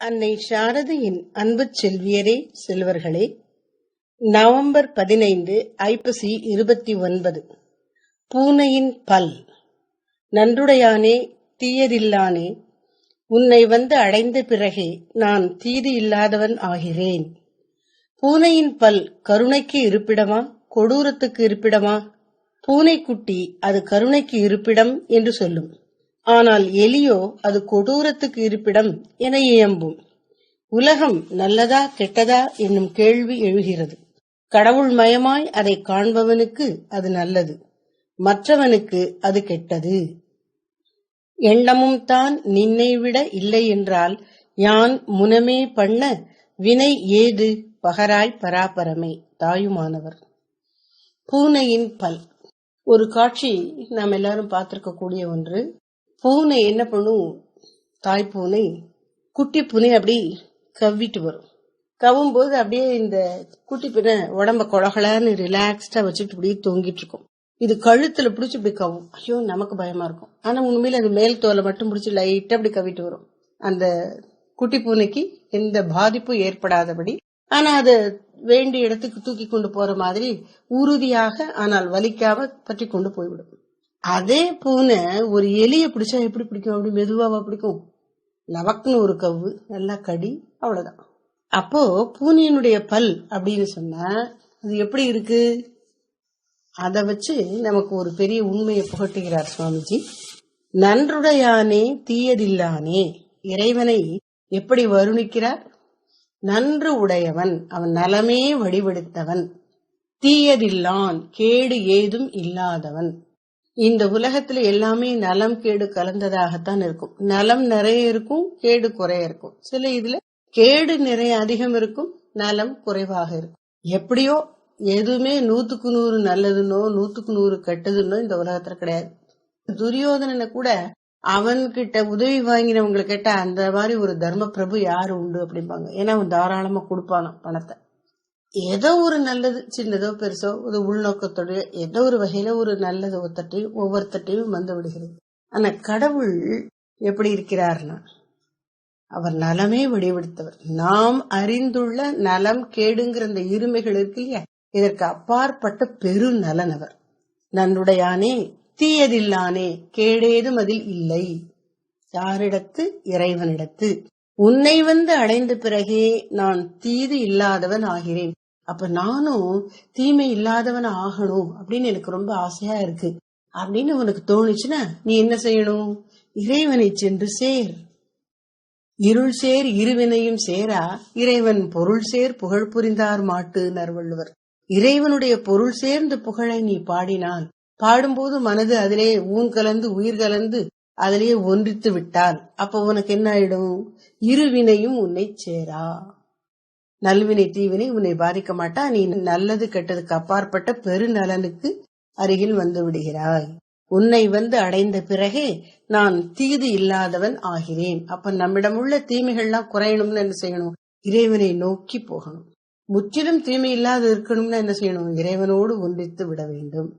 அன்னை சாரதையின் அன்பு செல்வியரே செல்வர்களே. நவம்பர் பதினைந்து ஐப்பசி இருபத்தி ஒன்பது. பூனையின் பல். நன்றுடையானே தீயதில்லானே உன்னை வந்து அடைந்த பிறகே நான் தீது இல்லாதவன் ஆகிறேன். பூனையின் பல் கருணைக்கு இருப்பிடமா கொடூரத்துக்கு இருப்பிடமா? பூனைக்குட்டி அது கருணைக்கு இருப்பிடம் என்று சொல்லும். ஆனால் எலியோ அது கொடூரத்துக்கு இருப்பிடம் என இயம்பும். உலகம் நல்லதா கெட்டதா என்னும் கேள்வி எழுகிறது. கடவுள் மயமாய் அதை காண்பவனுக்கு அது நல்லது. மற்றவனுக்கு அது கெட்டது. எண்ணமும் தான் நின்னை விட இல்லை என்றால் யான் முனமே பண்ண வினை ஏது? பகராய் பராபரமே. தாயுமானவர். பூனையின் பல். ஒரு காட்சி நாம் எல்லாரும் பார்த்திருக்க கூடிய ஒன்று. பூனை என்ன பண்ணும்? தாய் பூனை குட்டி பூனை அப்படி கவ்விட்டு வரும். கவ்வும் போது அப்படியே இந்த குட்டி பூனை உடம்ப கொழகலன்னு ரிலாக்ஸ்டா வச்சுட்டு இப்படியே தொங்கிட்டு இருக்கும். இது கழுத்துல பிடிச்சி இப்படி கவ்வும். ஐயோ நமக்கு பயமா இருக்கும். ஆனா உண்மையில அது மேல் தோலை மட்டும் பிடிச்சி லைட்டா அப்படி கவிட்டு வரும். அந்த குட்டி பூனைக்கு எந்த பாதிப்பும் ஏற்படாதபடி. ஆனா அது வேண்டிய இடத்துக்கு தூக்கி கொண்டு போற மாதிரி உறுதியாக ஆனால் வலிக்காம பற்றி கொண்டு போய்விடும். அதே பூனை ஒரு எலிய பிடிச்சா எப்படி பிடிக்கும்? அப்படி மெதுவாவா பிடிக்கும்? லவக்குன்னு ஒரு கவ்வு நல்லா கடி அவ்வளவுதான். அப்போ பூனையினுடைய பல் அப்படின்னு சொன்னா அது எப்படி இருக்கு? அதை வச்சு நமக்கு ஒரு பெரிய உண்மையை புகட்டுகிறார் சுவாமிஜி. நன்றுடையானே தீயதில்லானே இறைவனை எப்படி வருணிக்கிறார்? நன்று உடையவன் அவன் நலமே வடிவெடுத்தவன் தீயதில்லான் கேடு ஏதும் இல்லாதவன். இந்த உலகத்துல எல்லாமே நலம் கேடு கலந்ததாகத்தான் இருக்கும். நலம் நிறைய இருக்கும் கேடு குறைய இருக்கும். சில இதுல கேடு நிறைய அதிகம் இருக்கும் நலம் குறைவாக இருக்கும். எப்படியோ எதுவுமே நூத்துக்கு நூறு நல்லதுன்னோ நூத்துக்கு நூறு கெட்டதுன்னோ இந்த உலகத்துல கிடையாது. துரியோதனனை கூட அவன்கிட்ட உதவி வாங்கினவங்களை கேட்டா அந்த மாதிரி ஒரு தர்ம பிரபு யாரு உண்டு அப்படிம்பாங்க. ஏன்னா அவன் தாராளமா கொடுப்பானாம் பணத்தை. ஏதோ ஒரு நல்லது சின்னதோ பெருசோ ஒரு உள்நோக்கத்தோட ஏதோ ஒரு வகையில ஒரு நல்லது ஒத்தட்டையும் ஒவ்வொருத்தட்டையும் வந்து விடுகிறது. ஆனா கடவுள் எப்படி இருக்கிறார்னா அவர் நலமே வடிவெடுத்தவர். நாம் அறிந்துள்ள நலம் கேடுங்கிற அந்த இருமைகள் இருக்கு இல்லையா? இதற்கு அப்பாற்பட்ட பெரு நலன் அவர். நன்னுடையானே தீயதில்லானே கேடேதும் அதில் இல்லை. யாரிடத்து? இறைவனிடத்து. உன்னை வந்து அடைந்த பிறகே நான் தீது இல்லாதவன் ஆகிறேன். அப்ப நானும் தீமை இல்லாதவன் ஆகணும் அப்படின்னு எனக்கு ரொம்ப ஆசையா இருக்கு. அப்படின்னு உனக்கு தோணுச்சுன்னா நீ என்ன செய்யணும்? இறைவனை சென்று சேர். இருள் சேர் இருவினையும் சேரா இறைவன் பொருள் சேர் புகழ் புரிந்தார் மாட்டு நர்வள்ளுவர் இறைவனுடைய பொருள் சேர்ந்த புகழை நீ பாடினால் பாடும்போது மனது அதிலே ஊன் கலந்து உயிர் கலந்து அதிலேயே ஒன்றித்து விட்டால் அப்ப உனக்கு என்ன ஆயிடும்? இருவினையும் உன்னை சேரா. நல்வினை தீவினை உன்னை பாதிக்க மாட்டா. நீ நல்லது கெட்டதுக்கு அப்பாற்பட்ட பெருநலனுக்கு அருகில் வந்து விடுகிறாய். உன்னை வந்து அடைந்த பிறகே நான் தீது இல்லாதவன் ஆகிறேன். அப்ப நம்மிடம் உள்ள தீமைகள்லாம் குறையணும்னு என்ன செய்யணும்? இறைவனை நோக்கி போகணும். முற்றிலும் தீமை இல்லாத இருக்கணும்னு என்ன செய்யணும்? இறைவனோடு ஒன்றித்து விட வேண்டும்.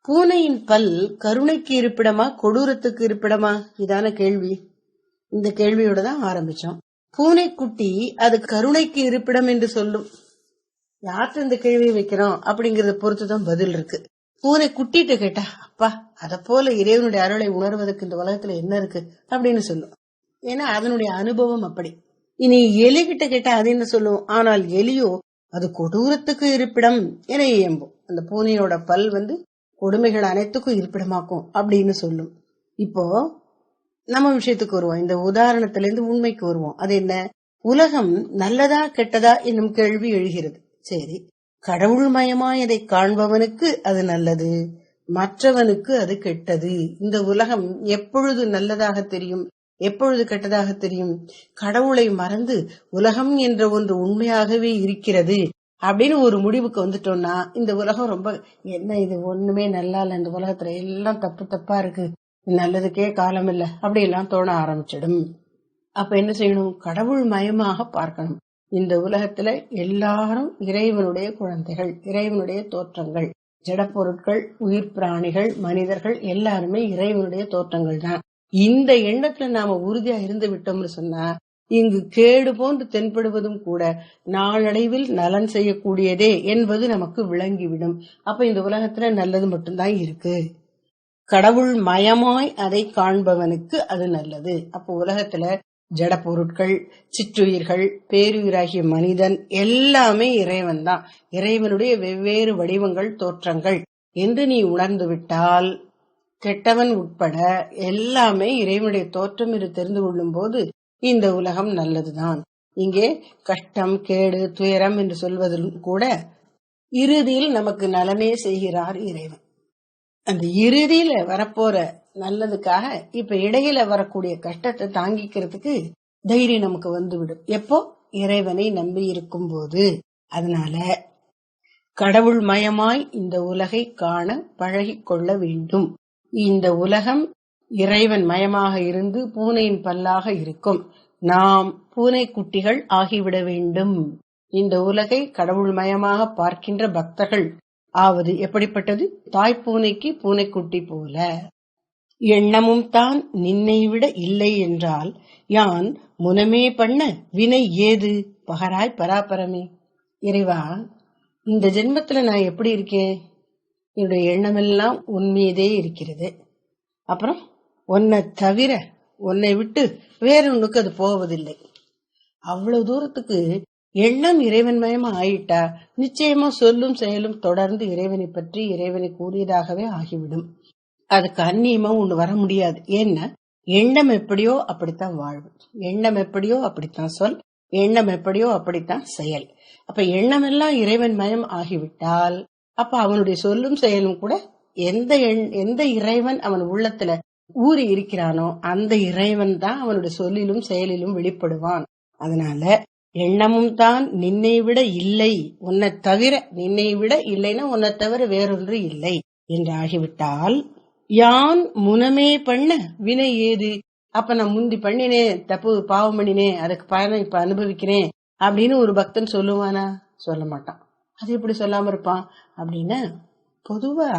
பூனையின் பல் கருணைக்கு இருப்பிடமா? கொடூரத்துக்கு இருப்பிடமா? இதான கேள்வி. இந்த கேள்வியோட தான் ஆரம்பிச்சோம். பூனைக்குட்டி அது கருணைக்கு இருப்பிடம் என்று சொல்லும். யார்கிட்ட இந்த கேள்வியை வைக்கிறோம்? அப்படிங்கறத பொறுத்துதான் பதில் இருக்கு. பூனை குட்டிட்டு கேட்டா அப்பா அத போல இறைவனுடைய அருளை உணர்வதற்கு இந்த உலகத்துல என்ன இருக்கு? அப்படின்னு சொல்லும். ஏன்னா அதனுடைய அனுபவம் அப்படி. இனி எலி கிட்ட கேட்டா அது என்ன சொல்லும்? ஆனால் எலியோ அது கொடூரத்துக்கு இருப்பிடம் என இயம்பும். அந்த பூனையோட பல் வந்து கொடுமைகள் அனைத்துக்கும் இருப்பிடமாக்கும் அப்படின்னு சொல்லும். இப்போ நம்ம விஷயத்துக்கு வருவோம். இந்த உதாரணத்துல இருந்து உண்மைக்கு வருவோம். அது என்ன? உலகம் நல்லதா கெட்டதா என்னும் கேள்வி எழுகிறது. சரி. கடவுள் மயமாய் அதை காண்பவனுக்கு அது நல்லது. மற்றவனுக்கு அது கெட்டது. இந்த உலகம் எப்பொழுது நல்லதாக தெரியும்? எப்பொழுது கெட்டதாக தெரியும்? கடவுளை மறந்து உலகம் என்ற ஒன்று உண்மையாகவே இருக்கிறது அப்படின்னு ஒரு முடிவுக்கு வந்துட்டோம்னா இந்த உலகம் ரொம்ப என்ன இது ஒண்ணுமே நல்லா இல்ல. இந்த உலகத்துல எல்லாம் தப்பு தப்பா இருக்கு. நல்லதுக்கே காலம் இல்ல. அப்படியெல்லாம் தோண ஆரம்பிச்சிடும். அப்ப என்ன செய்யணும்? கடவுள் மயமாக பார்க்கணும். இந்த உலகத்துல எல்லாரும் இறைவனுடைய குழந்தைகள் இறைவனுடைய தோற்றங்கள் ஜடப்பொருட்கள் உயிர் பிராணிகள் மனிதர்கள் எல்லாருமே இறைவனுடைய தோற்றங்கள் தான். இந்த எண்ணத்துல நாம உறுதியா இருந்து விட்டோம்னு சொன்னா இங்கு கேடு போன்று தென்படுவதும் கூட நாளடைவில் நலன் செய்யக்கூடியதே என்பது நமக்கு விளங்கிவிடும். அப்ப இந்த உலகத்துல நல்லது மட்டும்தான் இருக்கு. கடவுள் மயமாய் அதை காண்பவனுக்கு அது நல்லது. அப்போ உலகத்துல ஜட பொருட்கள் சிற்றுயிர்கள் பேருயிராகிய மனிதன் எல்லாமே இறைவன் தான் இறைவனுடைய வெவ்வேறு வடிவங்கள் தோற்றங்கள். என்று நீ உணர்ந்து விட்டால் கெட்டவன் உட்பட எல்லாமே இறைவனுடைய தோற்றம் என்று தெரிந்து கொள்ளும் போது இந்த உலகம் நல்லதுதான். இங்கே கஷ்டம் கேடு துயரம் என்று சொல்வதிலும் கூட இறுதியில் நமக்கு நலனே செய்கிறார் இறைவன். அந்த இறுதியில வரப்போற நல்லதுக்காக இப்ப இடையில வரக்கூடிய கஷ்டத்தை தாங்கிக்கிறதுக்கு தைரியம் நமக்கு வந்துவிடும். எப்போ? இறைவனை நம்பி இருக்கும் போது அதனால கடவுள் மயமாய் இந்த உலகை காண பழகி கொள்ள வேண்டும். இந்த உலகம் இறைவன் மயமாக இருந்து பூனையின் பல்லாக இருக்கும். நாம் பூனை குட்டிகள் ஆகிவிட வேண்டும். இந்த உலகை கடவுள் மயமாக பார்க்கின்ற பக்தர்கள் ஆவது எப்படிப்பட்டது? தாய்ப்பூனைக்கு பூனைக்குட்டி போல. எண்ணமும் தான் நின்னை விட இல்லை என்றால் யான் முனமே பண்ண வினை ஏது? பகராய் பராபரமே. இறைவா இந்த ஜென்மத்துல நான் எப்படி இருக்கேன்? என்னுடைய எண்ணமெல்லாம் உன்மீதே இருக்கிறது. அப்புறம் உன்னை தவிர உன்னை விட்டு வேற ஒண்ணுக்கு அது போவதில்லை. அவ்வளவு தூரத்துக்கு எண்ணம் இறைவன் மயமா ஆயிட்டா நிச்சயமா சொல்லும் செயலும் தொடர்ந்து இறைவனை பற்றி இறைவனை கூறியதாகவே ஆகிவிடும். அதுக்கு அந்நியமா ஒண்ணு வர முடியாது. ஏன்னா எண்ணம் எப்படியோ அப்படித்தான் வாழ்வு. எண்ணம் எப்படியோ அப்படித்தான் சொல். எண்ணம் எப்படியோ அப்படித்தான் செயல். அப்ப எண்ணம் எல்லாம் இறைவன் மயம் ஆகிவிட்டால் அப்ப அவனுடைய சொல்லும் செயலும் கூட எந்த எண்- எந்த இறைவன் அவன் உள்ளத்துல ஊறி இருக்கிறானோ அந்த இறைவன் தான் அவனுடைய சொல்லிலும் செயலிலும் வெளிப்படுவான். அதனால எண்ணமும் தான் நின்னை விட இல்லை. உன்னை தவிர நின்னை விட இல்லைன்னா உன்னை தவிர வேறொன்று இல்லை என்று ஆகிவிட்டால் யான் முனமே பண்ண வினை ஏது? அப்ப நான் முந்தி பண்ணினேன் தப்பு பாவம் பண்ணினேன் அதுக்கு பயனை இப்ப அனுபவிக்கிறேன் அப்படின்னு ஒரு பக்தன் சொல்லுவானா? சொல்ல மாட்டான். அது எப்படி சொல்லாம இருப்பான்? அப்படின்னா பொதுவா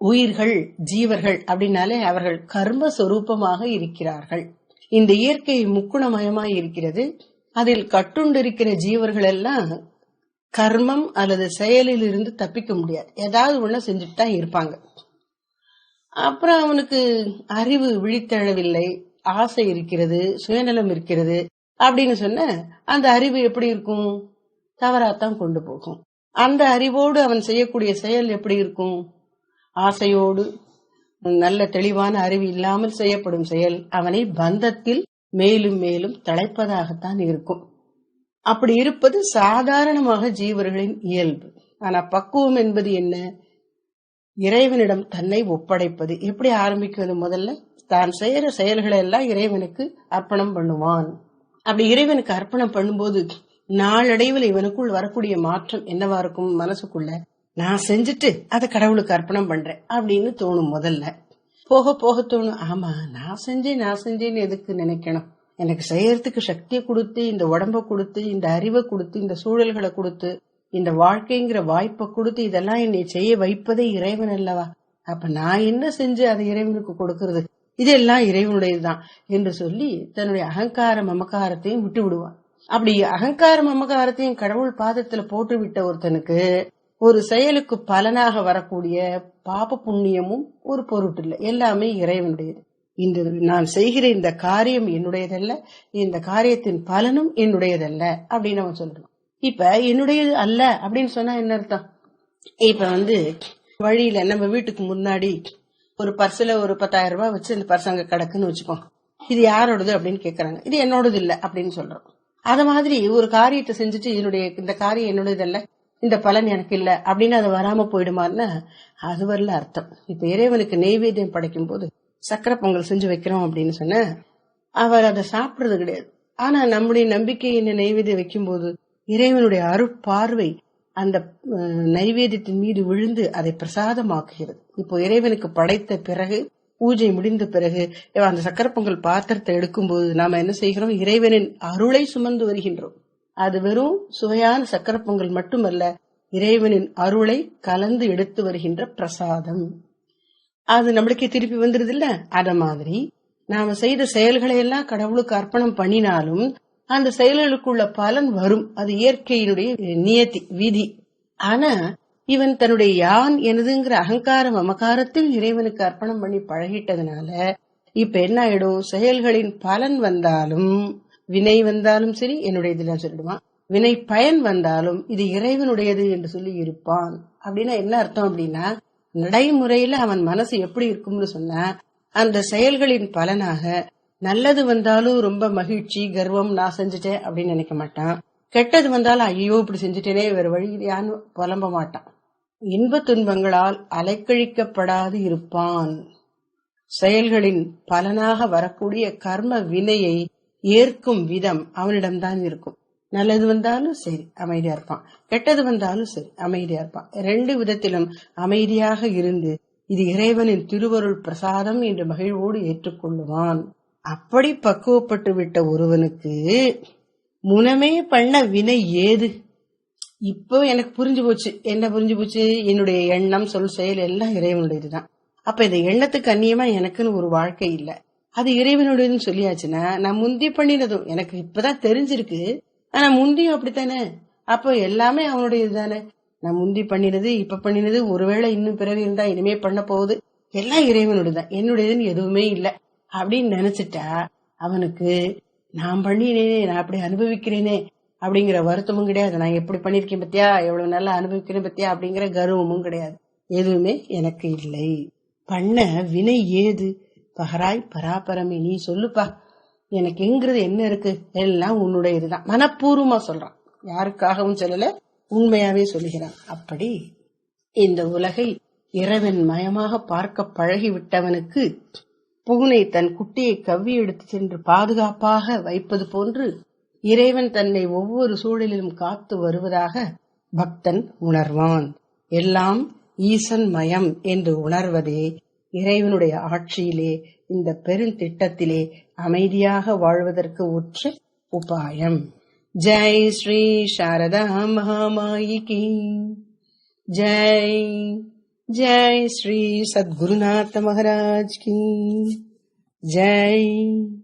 உயிர்கள் ஜீவர்கள் அப்படின்னாலே அவர்கள் கர்ம சொரூபமாக இருக்கிறார்கள். இந்த இயற்கை முக்குணமயமாய் இருக்கிறது. அதில் கட்டுண்டிருக்கிற ஜீவர்கள் எல்லாம் கர்மம் அல்லது செயலில் இருந்து தப்பிக்க முடியாது. ஏதாவது ஒண்ணு செஞ்சுட்டு தான் இருப்பாங்க. அப்புறம் அவனுக்கு அறிவு விழித்தெழவில்லை ஆசை இருக்கிறது சுயநலம் இருக்கிறது அப்படின்னு சொன்ன அந்த அறிவு எப்படி இருக்கும்? தவறாத்தான் கொண்டு போகும். அந்த அறிவோடு அவன் செய்யக்கூடிய செயல் எப்படி இருக்கும்? ஆசையோடு நல்ல தெளிவான அறிவு இல்லாமல் செய்யப்படும் செயல். அவனை பந்தத்தில் மேலும் மேலும் தலைப்பதாகத்தான் இருக்கும். அப்படி இருப்பது சாதாரணமாக ஜீவர்களின் இயல்பு. ஆனா பக்குவம் என்பது என்ன? இறைவனிடம் தன்னை ஒப்படைப்பது. எப்படி ஆரம்பிக்கிறது முதல்ல? தான் செய்யற செயல்களை எல்லாம் இறைவனுக்கு அர்ப்பணம் பண்ணுவான். அப்படி இறைவனுக்கு அர்ப்பணம் பண்ணும்போது நாளடைவில் இவனுக்குள் வரக்கூடிய மாற்றம் என்னவா இருக்கும் மனசுக்குள்ள? நான் செஞ்சுட்டு அதை கடவுளுக்கு அர்ப்பணம் பண்றேன் அப்படின்னு தோணும் முதல்ல. போக போக தோணும் ஆமா நான் செஞ்சேன் நான் செஞ்சேன்னு எதுக்கு நினைக்கணும்? எனக்கு செய்யறதுக்கு சக்தியை கொடுத்து இந்த உடம்ப கொடுத்து இந்த அறிவை கொடுத்து இந்த சூழல்களை கொடுத்து இந்த வாழ்க்கைங்கிற வாய்ப்பை கொடுத்து இதெல்லாம் என்னை செய்ய வைப்பதே இறைவன் அல்லவா? அப்ப நான் என்ன செஞ்சு அதை இறைவனுக்கு கொடுக்கறது? இதெல்லாம் இறைவனுடையதுதான் என்று சொல்லி தன்னுடைய அகங்கார மமகாரத்தையும் விட்டு விடுவான் அப்படி அகங்கார மமகாரத்தையும் கடவுள் பாதத்துல போட்டு விட்ட ஒருத்தனுக்கு ஒரு செயலுக்கு பலனாக வரக்கூடிய பாப புண்ணியமும் ஒரு பொருட்டு இல்லை எல்லாமே இறைவனுடையது. இந்த நான் செய்கிற இந்த காரியம் என்னுடையதல்ல இந்த காரியத்தின் பலனும் என்னுடையதல்ல அப்படின்னு அவன் சொல்றான். இப்ப என்னுடையது அல்ல அப்படின்னு சொன்னா என்ன அர்த்தம்? இப்ப வந்து வழியில நம்ம வீட்டுக்கு முன்னாடி ஒரு பர்ஸ்ல ஒரு பத்தாயிரம் ரூபாய் வச்சு இந்த பர்ஸ் அங்க கிடக்குன்னு வச்சுக்கோம் இது யாரோடது அப்படின்னு கேக்குறாங்க. இது என்னோடது இல்ல அப்படின்னு சொல்றோம். அத மாதிரி ஒரு காரியத்தை செஞ்சுட்டு என்னுடைய இந்த காரியம் என்னோடது இந்த பலன் எனக்கு இல்ல அப்படின்னு அது வராம போயிடுமான்னு அது வரல அர்த்தம். இப்ப இறைவனுக்கு நெய்வேத்தியம் படைக்கும் போது சக்கரை பொங்கல் செஞ்சு வைக்கிறோம் அப்படின்னு சொன்ன அவர் அதை சாப்பிடுறது கிடையாது. ஆனா நம்முடைய நம்பிக்கை என்ன நெய்வேத்தியம் வைக்கும்போது இறைவனுடைய அருட்பார்வை அந்த நைவேத்தியத்தின் மீது விழுந்து அதை பிரசாதமாக்குகிறது. இப்போ இறைவனுக்கு படைத்த பிறகு பூஜை முடிந்த பிறகு அந்த சக்கரை பொங்கல் பாத்திரத்தை எடுக்கும்போது நாம என்ன செய்கிறோம்? இறைவனின் அருளை சுமந்து வருகின்றோம். அது வெறும் சுவையான சக்கரை பொங்கல் மட்டுமல்ல இறைவனின் அருளை கலந்து எடுத்து வருகின்ற பிரசாதம். அது நம்மளுக்கே திருப்பி வந்துருது இல்ல அத மாதிரி. நாம செய்த செயல்களை எல்லாம் கடவுளுக்கு அர்ப்பணம் பண்ணினாலும் அந்த செயல்களுக்குள்ள பலன் வரும். அது இயற்கையினுடைய நியத்தி விதி. ஆனா இவன் தன்னுடைய யான் எனதுங்கிற அகங்கார மமகாரத்தில் இறைவனுக்கு அர்ப்பணம் பண்ணி பழகிட்டதுனால இப்ப என்ன ஆயிடும்? செயல்களின் பலன் வந்தாலும் வினை வந்தாலும் சரி என்னுடைய சொல்லிடுவான் வினை பயன் வந்தாலும் இது இறைவனுடையது என்று சொல்லி இருப்பான். அப்படின்னா என்ன அர்த்தம் அப்படின்னா நடைமுறையில அவன் மனசு எப்படி இருக்கும்னு சொன்னா அந்த செயல்களின் பலனாக நல்லது வந்தாலும் ரொம்ப மகிழ்ச்சி கர்வம் நான் செஞ்சுட்டேன் அப்படின்னு நினைக்க மாட்டான். கெட்டது வந்தாலும் ஐயோ இப்படி செஞ்சுட்டேனே வேற வழி இல்லையான்னு புலம்ப மாட்டான். இன்ப துன்பங்களால் அலைக்கழிக்கப்படாது இருப்பான். செயல்களின் பலனாக வரக்கூடிய கர்ம வினையை ஏற்கும் விதம் அவனிடம்தான் இருக்கும். நல்லது வந்தாலும் சரி அமைதியா இருப்பான். கெட்டது வந்தாலும் சரி அமைதியா இருப்பான். ரெண்டு விதத்திலும் அமைதியாக இருந்து இது இறைவனின் திருவருள் பிரசாதம் என்று மகிழ்வோடு ஏற்றுக்கொள்ளுவான். அப்படி பக்குவப்பட்டு விட்ட ஒருவனுக்கு முனமே பண்ண வினை ஏது? இப்போ எனக்கு புரிஞ்சு போச்சு. என்ன புரிஞ்சு போச்சு? என்னுடைய எண்ணம் சொல் செயல் எல்லாம் இறைவனுடையதுதான். அப்ப இந்த எண்ணத்துக்கு அந்நியமா எனக்குன்னு ஒரு வாழ்க்கை இல்லை. அது இறைவனுடையதுன்னு சொல்லியாச்சுன்னா நான் முந்தி பண்ணினதும் எனக்கு இப்பதான் தெரிஞ்சிருக்கு. ஆனா முந்தியும் அப்படித்தானே? அப்போ எல்லாமே அவனுடையது தானே? நான் முந்தி பண்ணினது இப்ப பண்ணினது ஒருவேளை இன்னும் பிறவி இருந்தா இனிமே பண்ண போகுது. எல்லாம் இறைவனுடையதான் என்னுடையதுன்னு எதுவுமே இல்ல. அப்படின்னு நினைச்சிட்டா அவனுக்கு நான் பண்ணினேனே நான் அப்படி அனுபவிக்கிறேனே அப்படிங்கிற வருத்தமும் கிடையாது. நான் எப்படி பண்ணிருக்கேன் பத்தியா? எவ்வளவு நல்லா அனுபவிக்கிறேன் பத்தியா? அப்படிங்கிற கர்வமும் கிடையாது. எதுவுமே எனக்கு இல்லை. பண்ண வினை ஏது? பகராய் பராபரமே நீ சொல்லுப்பா. எனக்கு எங்கிறது என்ன இருக்கு? எல்லாம் உன்னுடைய இதுதான் மனப்பூர்வமா சொல்றான். யாருக்காகவும் சொல்லல உண்மையாவே சொல்லுகிறான். அப்படி இந்த உலகை இறைவன் மயமாக பார்க்க பழகி விட்டவனுக்கு பூனை தன் குட்டியை கவ்வி எடுத்து சென்று பாதுகாப்பாக வைப்பது போன்று இறைவன் தன்னை ஒவ்வொரு சூழலிலும் காத்து வருவதாக பக்தன் உணர்வான். எல்லாம் ஈசன் மயம் என்று உணர்வதே இறைவனுடைய ஆட்சியிலே இந்த பெருந்திட்டத்திலே அமைதியாக வாழ்வதற்கு உற்ற உபாயம். ஜெய் ஸ்ரீ சாரதா மகாமாயிகி. ஜெய் ஜெய் ஸ்ரீ சத்குருநாத மகாராஜ் கி. ஜெய்.